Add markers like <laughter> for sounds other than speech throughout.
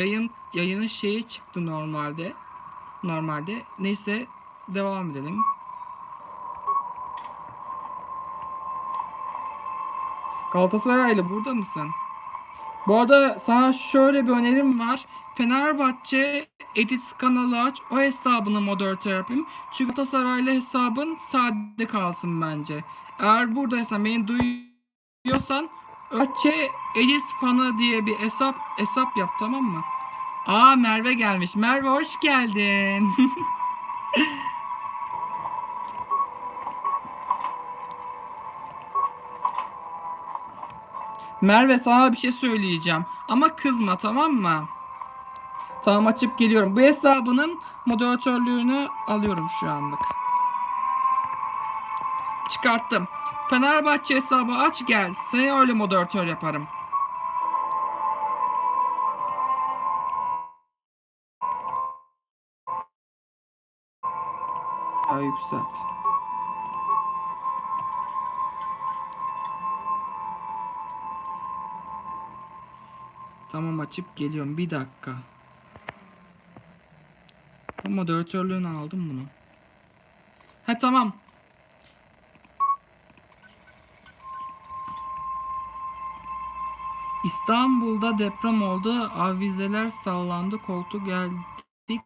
yayın yayının şeyi çıktı normalde. Normalde. Neyse devam edelim. Galatasaraylı burada mısın? Bu arada sana şöyle bir önerim var. Fenerbahçe Edit kanalı aç. O hesabını moderatör yapayım. Çünkü Galatasaraylı hesabın sade kalsın bence. Eğer buradaysan beni duyuyorsan Fenerbahçe Edit fanı diye bir hesap hesap yap tamam mı? Aa Merve gelmiş. Merve hoş geldin. <laughs> Merve sana bir şey söyleyeceğim. Ama kızma tamam mı? Tamam açıp geliyorum. Bu hesabının moderatörlüğünü alıyorum şu anlık. Çıkarttım. Fenerbahçe hesabı aç gel. Seni öyle moderatör yaparım. Daha yükselt. Tamam açıp geliyorum. Bir dakika. Bu moderatörlüğünü aldım bunu. Ha tamam. İstanbul'da deprem oldu. Avizeler sallandı. Koltuk geldik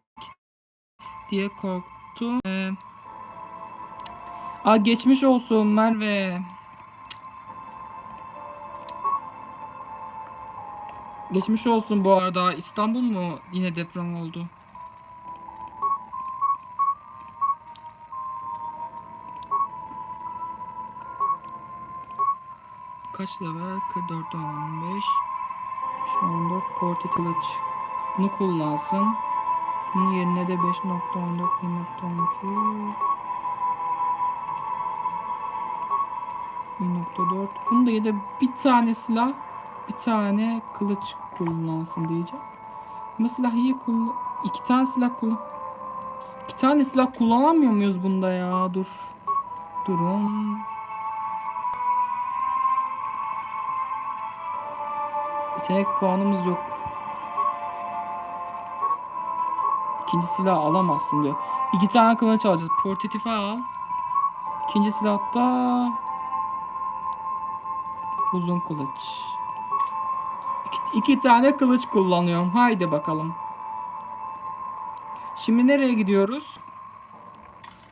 diye korktum. Ee, Aa, geçmiş olsun Merve. Geçmiş olsun bu arada. İstanbul mu yine deprem oldu? Kaç level? 44 15 Şu anda porti kılıç. Bunu kullansın. Bunun yerine de 5.14 1.12 1.4 Bunu da ya da bir tane silah bir tane kılıç kullansın diyeceğim. Ama silah iyi kullan... iki tane silah kullan... İki tane silah kullanamıyor muyuz bunda ya? Dur. Durun. Yetenek puanımız yok. İkinci silah alamazsın diyor. İki tane kılıç alacağız. Portatifi al. İkinci silahta uzun kılıç. İki, iki tane kılıç kullanıyorum. Haydi bakalım. Şimdi nereye gidiyoruz?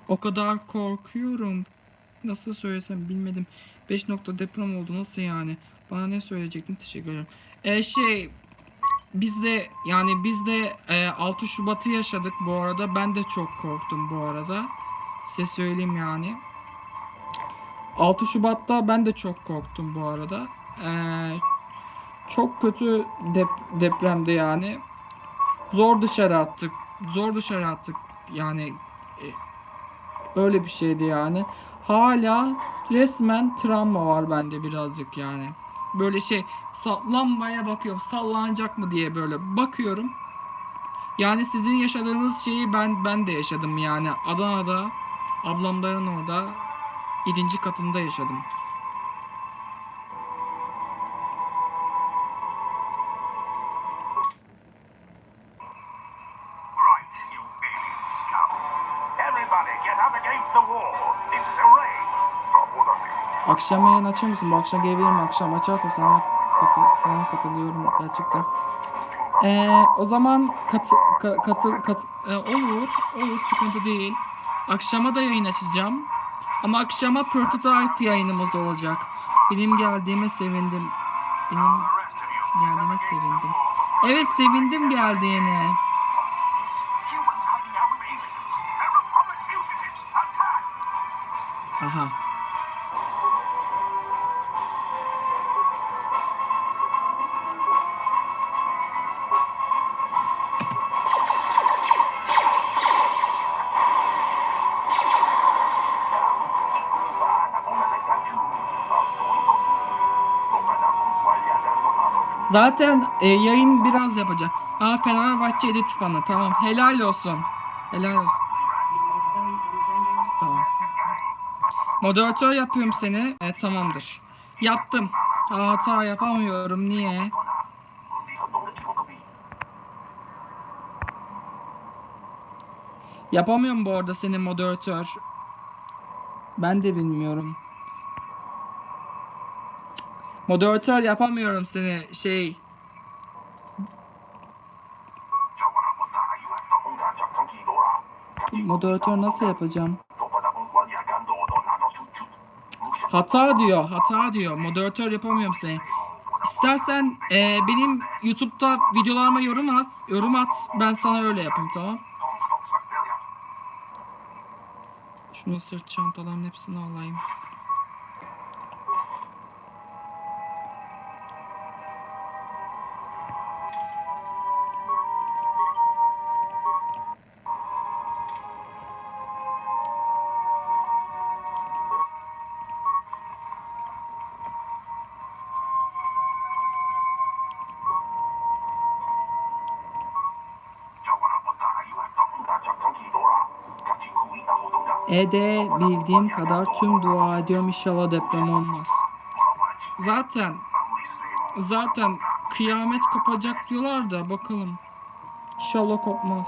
O kadar korkuyorum. Nasıl söylesem bilmedim. 5 nokta deprem oldu. Nasıl yani? Bana ne söyleyecektin? Teşekkür ederim. E şey biz de yani biz de e, 6 Şubat'ı yaşadık bu arada. Ben de çok korktum bu arada. Size söyleyeyim yani. 6 Şubat'ta ben de çok korktum bu arada. Ee, çok kötü dep- depremde yani. Zor dışarı attık. Zor dışarı attık. Yani e, öyle bir şeydi yani. Hala resmen travma var bende birazcık yani. Böyle şey sallanmaya bakıyorum. Sallanacak mı diye böyle bakıyorum. Yani sizin yaşadığınız şeyi ben ben de yaşadım yani. Adana'da ablamların orada 7. katında yaşadım. Akşam yayın açar mısın? Bu akşam gelebilirim. Akşam açarsa sana katı, sana katılıyorum gerçekten. Ee, o zaman katı, ka, katı, katı, e, olur. Olur sıkıntı değil. Akşama da yayın açacağım. Ama akşama prototype yayınımız olacak. Benim geldiğime sevindim. Benim geldiğine sevindim. Evet sevindim geldiğine. Humans Zaten e, yayın biraz yapacak. Aa Fenerbahçe edit fanı. Tamam. Helal olsun. Helal olsun. Tamam. Moderatör yapıyorum seni. E, tamamdır. Yaptım. Aa, hata yapamıyorum. Niye? Yapamıyorum bu arada senin moderatör. Ben de bilmiyorum. Moderatör yapamıyorum seni şey. Moderatör nasıl yapacağım? Hata diyor, hata diyor. Moderatör yapamıyorum seni. İstersen e, benim YouTube'da videolarıma yorum at, yorum at. Ben sana öyle yapayım tamam. Şunu sırt çantaların hepsini alayım. edebildiğim kadar tüm dua ediyorum inşallah deprem olmaz. Zaten zaten kıyamet kopacak diyorlar da bakalım. İnşallah kopmaz.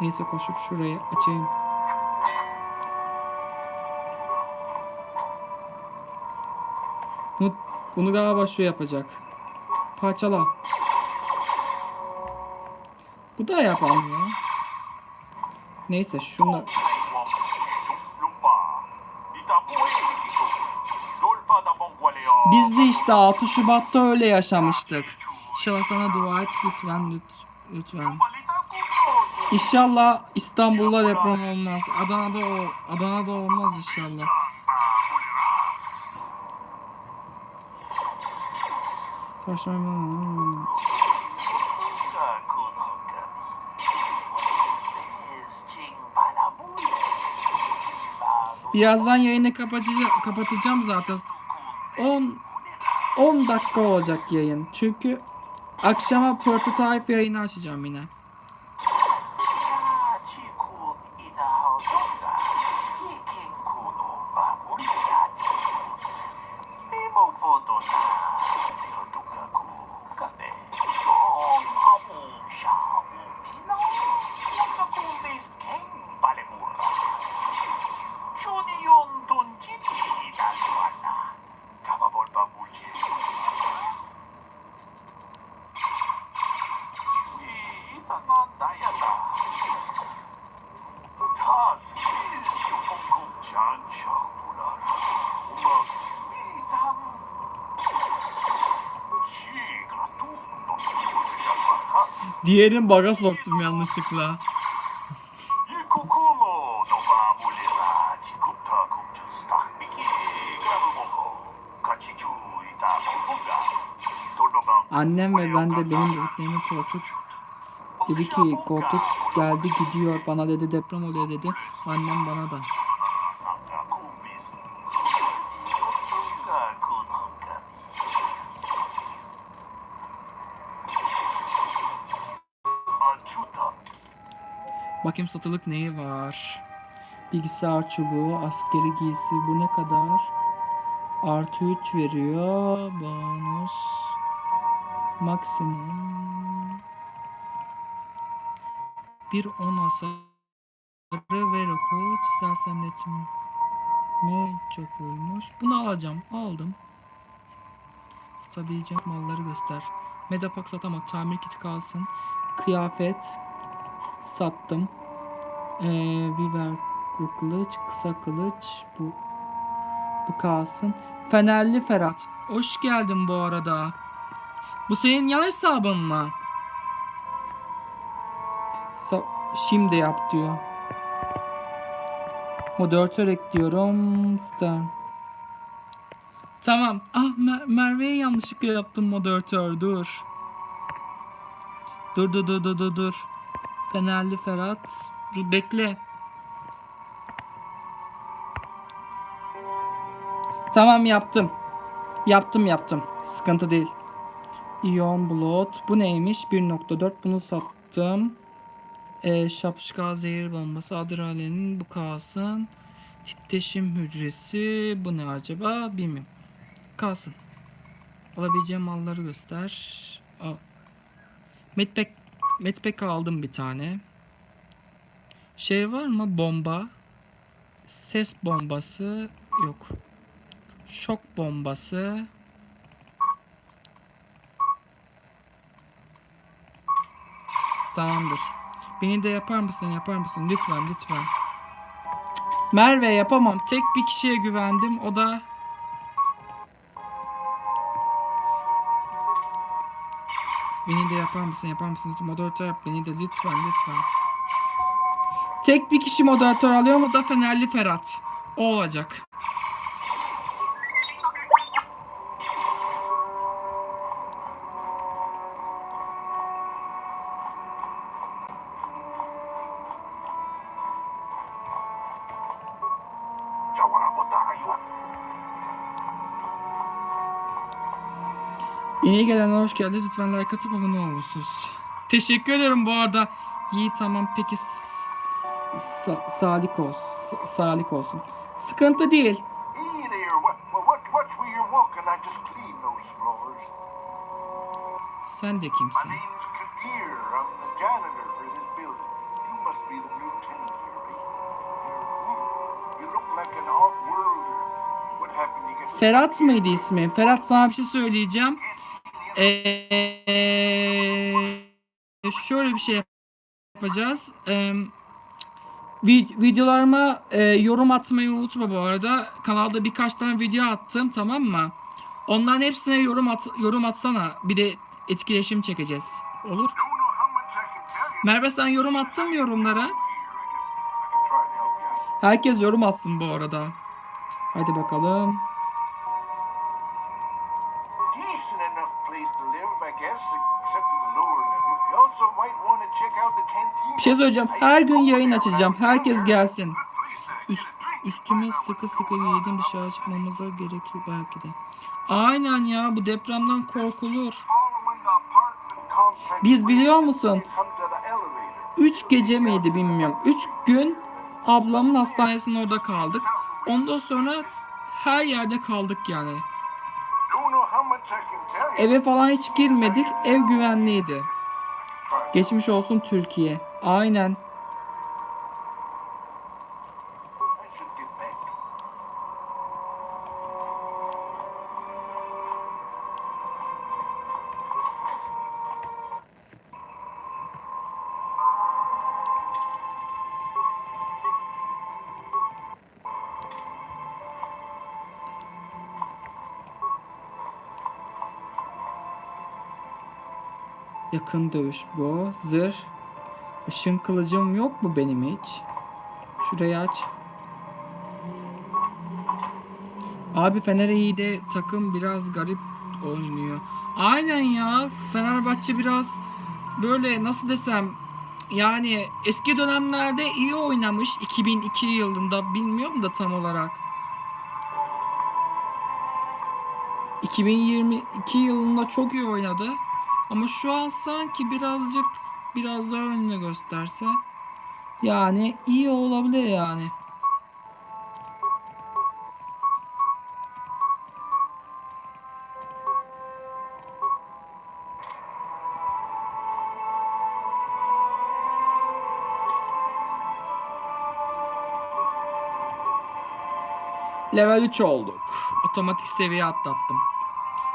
Neyse koşup şurayı açayım. Bunu, bunu galiba şu yapacak. Parçala. Bu da yapamıyor. Neyse şunla... Biz de işte 6 Şubat'ta öyle yaşamıştık. İnşallah sana dua et lütfen lütfen. İnşallah İstanbul'da deprem olmaz. Adana'da o Adana'da olmaz inşallah. Karşıma Birazdan yayını kapatacağım, zaten. 10 10 dakika olacak yayın. Çünkü akşama prototype yayını açacağım yine. diğerini baga soktum yanlışlıkla. Annem ve ben de benim dediklerimi koltuk dedi ki koltuk geldi gidiyor bana dedi deprem oluyor dedi. Annem bana da. Bakayım satılık neyi var? Bilgisayar çubuğu, askeri giysi bu ne kadar? Artı 3 veriyor. Bonus. Maksimum. Bir 10 hasarı ve roku sersemletim. Çok uymuş. Bunu alacağım. Aldım. Satabileceğim malları göster. Medapak satama. Tamir kiti kalsın. Kıyafet sattım. Ee, biber kılıç, kısa kılıç bu bu kalsın. Fenerli Ferhat. Hoş geldin bu arada. Bu senin yan hesabın mı? Sa- şimdi yap diyor. Moderatör ekliyorum. Stern. Tamam. Ah Mer- Merve'ye yanlışlıkla yaptım moderatör. Dur dur dur dur dur dur. Fenerli Ferhat. Dur bekle. Tamam yaptım. Yaptım yaptım. Sıkıntı değil. İyon Blood. Bu neymiş? 1.4 bunu sattım. Ee, şapşika zehir bombası. Adrenalin bu kalsın. Titreşim hücresi. Bu ne acaba? Bilmiyorum. Kalsın. alabileceğim malları göster. Al. Medpack, medpack aldım bir tane. Şey var mı? Bomba. Ses bombası yok. Şok bombası. Tamamdır. Beni de yapar mısın? Yapar mısın? Lütfen, lütfen. Merve yapamam. Tek bir kişiye güvendim. O da Beni de yapar mısın? Yapar mısın? Moderatör yap beni de lütfen, lütfen. Tek bir kişi moderatör alıyorum. O da Fenerli Ferhat. O olacak. Yeni gelenler hoş geldiniz. Lütfen like atıp abone olursunuz. Teşekkür ederim bu arada. İyi tamam peki sa- salik olsun. sa- salik olsun. Sıkıntı değil. Sen de kimsin? Ferhat mıydı ismi? Ferhat sana bir şey söyleyeceğim. Ee, şöyle bir şey yapacağız. Ee, vid- videolarıma e, yorum atmayı unutma bu arada. Kanalda birkaç tane video attım tamam mı? Onların hepsine yorum at yorum atsana. Bir de etkileşim çekeceğiz. Olur. Merve sen yorum attın mı yorumlara? Herkes yorum atsın bu arada. Hadi bakalım. Şey söyleyeceğim. Her gün yayın açacağım. Herkes gelsin. Üst, üstüme sıkı sıkı giydim dışarı çıkmamıza gerekiyor belki de. Aynen ya bu depremden korkulur. Biz biliyor musun? come to the elevator. 3 gece miydi bilmiyorum. 3 gün ablamın hastanesinde orada kaldık. Ondan sonra her yerde kaldık yani. Eve falan hiç girmedik. Ev güvenliydi. Geçmiş olsun Türkiye. Aynen. Yakın dövüş bu. Zırh. Işın kılıcım yok mu benim hiç? Şurayı aç. Abi Fener'e takım biraz garip oynuyor. Aynen ya. Fenerbahçe biraz böyle nasıl desem yani eski dönemlerde iyi oynamış 2002 yılında bilmiyorum da tam olarak. 2022 yılında çok iyi oynadı. Ama şu an sanki birazcık biraz daha önüne gösterse yani iyi olabilir yani. Level 3 olduk. Otomatik seviye atlattım.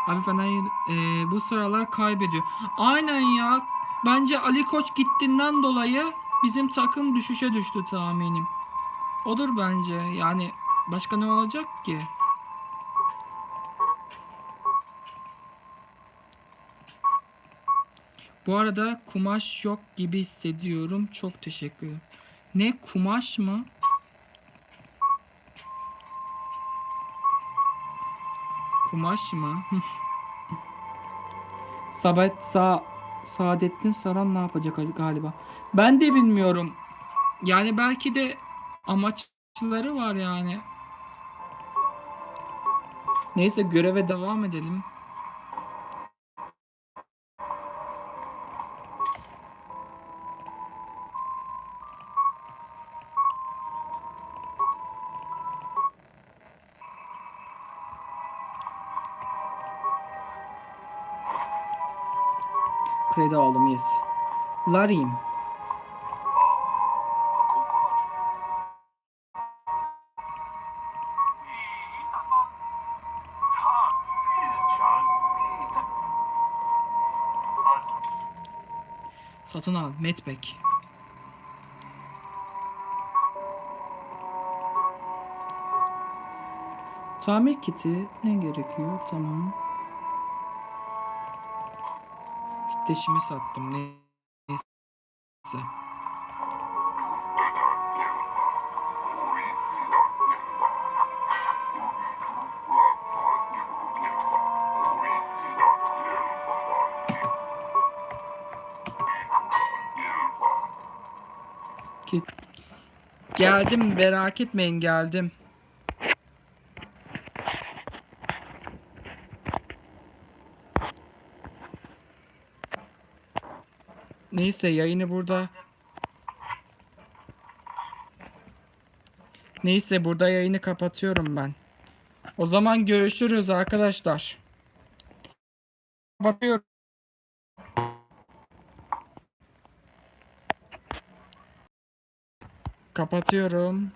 Abi Fener e, bu sıralar kaybediyor. Aynen ya. Bence Ali Koç gittiğinden dolayı bizim takım düşüşe düştü tahminim. Odur bence. Yani başka ne olacak ki? Bu arada kumaş yok gibi hissediyorum. Çok teşekkür ederim. Ne kumaş mı? Kumaş mı? <laughs> Sabet Sa Saadettin Saran ne yapacak galiba? Ben de bilmiyorum. Yani belki de amaçları var yani. Neyse göreve devam edelim. Kredi aldım yes. Larim. Satın al. Metbek. Tamir kiti ne gerekiyor? Tamam. Titreşimi sattım. Ne- Neyse. Geldim merak etmeyin geldim. Neyse yayını burada. Neyse burada yayını kapatıyorum ben. O zaman görüşürüz arkadaşlar. Kapatıyorum. Kapatıyorum.